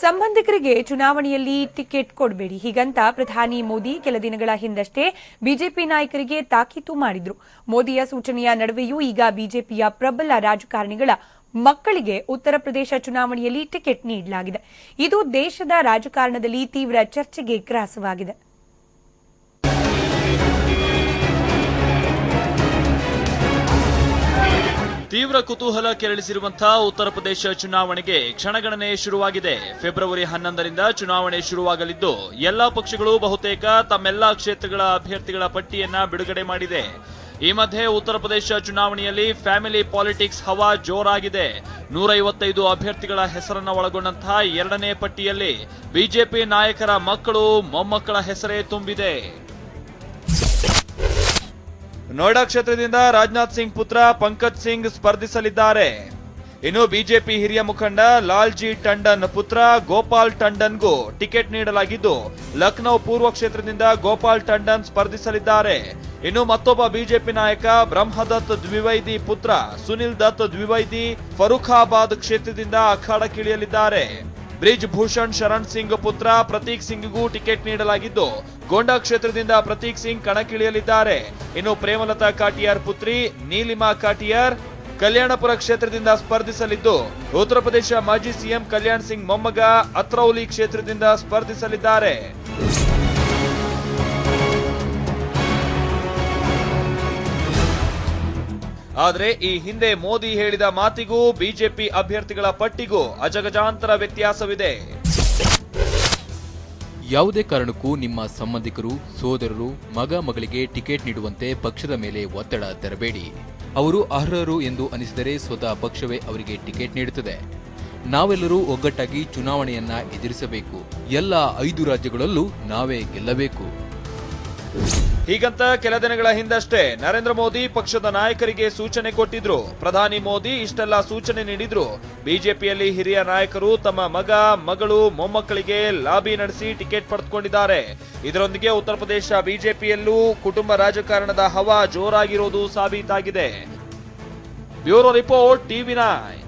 ಸಂಬಂಧಿಕರಿಗೆ ಚುನಾವಣೆಯಲ್ಲಿ ಟಿಕೆಟ್ ಕೊಡಬೇಡಿ. ಹೀಗಂತ ಪ್ರಧಾನಿ ಮೋದಿ ಕೆಲ ದಿನಗಳ ಹಿಂದಷ್ಟೇ ಬಿಜೆಪಿ ನಾಯಕರಿಗೆ ತಾಕೀತು ಮಾಡಿದ್ರು. ಮೋದಿಯ ಸೂಚನೆಯ ನಡುವೆಯೂ ಈಗ ಬಿಜೆಪಿಯ ಪ್ರಬಲ ರಾಜಕಾರಣಿಗಳ ಮಕ್ಕಳಿಗೆ ಉತ್ತರ ಪ್ರದೇಶ ಚುನಾವಣೆಯಲ್ಲಿ ಟಿಕೆಟ್ ನೀಡಲಾಗಿದೆ. ಇದು ದೇಶದ ರಾಜಕಾರಣದಲ್ಲಿ ತೀವ್ರ ಚರ್ಚೆಗೆ ಗ್ರಾಸವಾಗಿದೆ. ತೀವ್ರ ಕುತೂಹಲ ಕೆರಳಿಸಿರುವಂತಹ ಉತ್ತರ ಪ್ರದೇಶ ಚುನಾವಣೆಗೆ ಕ್ಷಣಗಣನೆ ಶುರುವಾಗಿದೆ. ಫೆಬ್ರವರಿ ಹನ್ನೊಂದರಿಂದ ಚುನಾವಣೆ ಶುರುವಾಗಲಿದ್ದು, ಎಲ್ಲಾ ಪಕ್ಷಗಳು ಬಹುತೇಕ ತಮ್ಮೆಲ್ಲಾ ಕ್ಷೇತ್ರಗಳ ಅಭ್ಯರ್ಥಿಗಳ ಪಟ್ಟಿಯನ್ನ ಬಿಡುಗಡೆ ಮಾಡಿದೆ. ಈ ಮಧ್ಯೆ ಉತ್ತರ ಪ್ರದೇಶ ಚುನಾವಣೆಯಲ್ಲಿ ಫ್ಯಾಮಿಲಿ ಪಾಲಿಟಿಕ್ಸ್ ಹವಾ ಜೋರಾಗಿದೆ. ನೂರೈವತ್ತೈದು ಅಭ್ಯರ್ಥಿಗಳ ಹೆಸರನ್ನ ಒಳಗೊಂಡಂತಹ ಎರಡನೇ ಪಟ್ಟಿಯಲ್ಲಿ ಬಿಜೆಪಿ ನಾಯಕರ ಮಕ್ಕಳು ಮೊಮ್ಮಕ್ಕಳ ಹೆಸರೇ ತುಂಬಿದೆ. ನೋಯ್ಡಾ ಕ್ಷೇತ್ರದಿಂದ ರಾಜನಾಥ್ ಸಿಂಗ್ ಪುತ್ರ ಪಂಕಜ್ ಸಿಂಗ್ ಸ್ಪರ್ಧಿಸಲಿದ್ದಾರೆ. ಇನ್ನು ಬಿಜೆಪಿ ಹಿರಿಯ ಮುಖಂಡ ಲಾಲ್ಜಿ ಟಂಡನ್ ಪುತ್ರ ಗೋಪಾಲ್ ಟಂಡನ್ಗೂ ಟಿಕೆಟ್ ನೀಡಲಾಗಿದ್ದು ಲಖನೌ ಪೂರ್ವ ಕ್ಷೇತ್ರದಿಂದ ಗೋಪಾಲ್ ಟಂಡನ್ ಸ್ಪರ್ಧಿಸಲಿದ್ದಾರೆ. ಇನ್ನು ಮತ್ತೊಬ್ಬ ಬಿಜೆಪಿ ನಾಯಕ ಬ್ರಹ್ಮದತ್ ದ್ವಿವೈದಿ ಪುತ್ರ ಸುನಿಲ್ ದತ್ ದ್ವಿವೈದಿ ಫರೂಖಾಬಾದ್ ಕ್ಷೇತ್ರದಿಂದ ಅಖಾಡಕ್ಕಿಳಿಯಲಿದ್ದಾರೆ ಬ್ರಿಜ್ ಭೂಷಣ್ ಶರಣ್ ಸಿಂಗ್ ಪುತ್ರ ಪ್ರತೀಕ್ ಸಿಂಗ್ಗೂ ಟಿಕೆಟ್ ನೀಡಲಾಗಿದ್ದು ಗೋಂಡಾ ಕ್ಷೇತ್ರದಿಂದ ಪ್ರತೀಕ್ ಸಿಂಗ್ ಕಣಕ್ಕಿಳಿಯಲಿದ್ದಾರೆ. ಇನ್ನು ಪ್ರೇಮಲತಾ ಕಾಟಿಯಾರ್ ಪುತ್ರಿ, ನೀಲಿಮಾ ಕಾಟಿಯಾರ್ ಕಲ್ಯಾಣಪುರ ಕ್ಷೇತ್ರದಿಂದ ಸ್ಪರ್ಧಿಸಲಿದ್ದು, ಉತ್ತರ ಪ್ರದೇಶ ಮಾಜಿ ಸಿಎಂ ಕಲ್ಯಾಣ್ ಸಿಂಗ್ ಮೊಮ್ಮಗ ಅತ್ರೌಲಿ ಕ್ಷೇತ್ರದಿಂದ ಸ್ಪರ್ಧಿಸಲಿದ್ದಾರೆ. ಆದರೆ ಈ ಹಿಂದೆ ಮೋದಿ ಹೇಳಿದ ಮಾತಿಗೂ ಬಿಜೆಪಿ ಅಭ್ಯರ್ಥಿಗಳ ಪಟ್ಟಿಗೂ ಅಜಗಜಾಂತರ ವ್ಯತ್ಯಾಸವಿದೆ. ಯಾವುದೇ ಕಾರಣಕ್ಕೂ ನಿಮ್ಮ ಸಂಬಂಧಿಕರು, ಸೋದರರು, ಮಗ ಮಗಳಿಗೆ ಟಿಕೆಟ್ ನೀಡುವಂತೆ ಪಕ್ಷದ ಮೇಲೆ ಒತ್ತಡ ತರಬೇಡಿ. ಅವರು ಅರ್ಹರು ಎಂದು ಅನಿಸಿದರೆ ಸ್ವತಃ ಪಕ್ಷವೇ ಅವರಿಗೆ ಟಿಕೆಟ್ ನೀಡುತ್ತದೆ. ನಾವೆಲ್ಲರೂ ಒಗ್ಗಟ್ಟಾಗಿ ಚುನಾವಣೆಯನ್ನ ಎದುರಿಸಬೇಕು. ಎಲ್ಲ ಐದು ರಾಜ್ಯಗಳಲ್ಲೂ ನಾವೇ ಗೆಲ್ಲಬೇಕು. ಹೀಗಂತ ಕೆಲ ದಿನಗಳ ಹಿಂದಷ್ಟೇ ನರೇಂದ್ರ ಮೋದಿ ಪಕ್ಷದ ನಾಯಕರಿಗೆ ಸೂಚನೆ ಕೊಟ್ಟಿದ್ರು. ಪ್ರಧಾನಿ ಮೋದಿ ಇಷ್ಟೆಲ್ಲ ಸೂಚನೆ ನೀಡಿದ್ರು. ಬಿಜೆಪಿಯಲ್ಲಿ ಹಿರಿಯ ನಾಯಕರು ತಮ್ಮ ಮಗ, ಮಗಳು, ಮೊಮ್ಮಕ್ಕಳಿಗೆ ಲಾಬಿ ನಡೆಸಿ ಟಿಕೆಟ್ ಪಡೆದುಕೊಂಡಿದ್ದಾರೆ. ಇದರೊಂದಿಗೆ ಉತ್ತರ ಪ್ರದೇಶ ಬಿಜೆಪಿಯಲ್ಲೂ ಕುಟುಂಬ ರಾಜಕಾರಣದ ಹವಾ ಜೋರಾಗಿರೋದು ಸಾಬೀತಾಗಿದೆ. Bureau report, TV nine.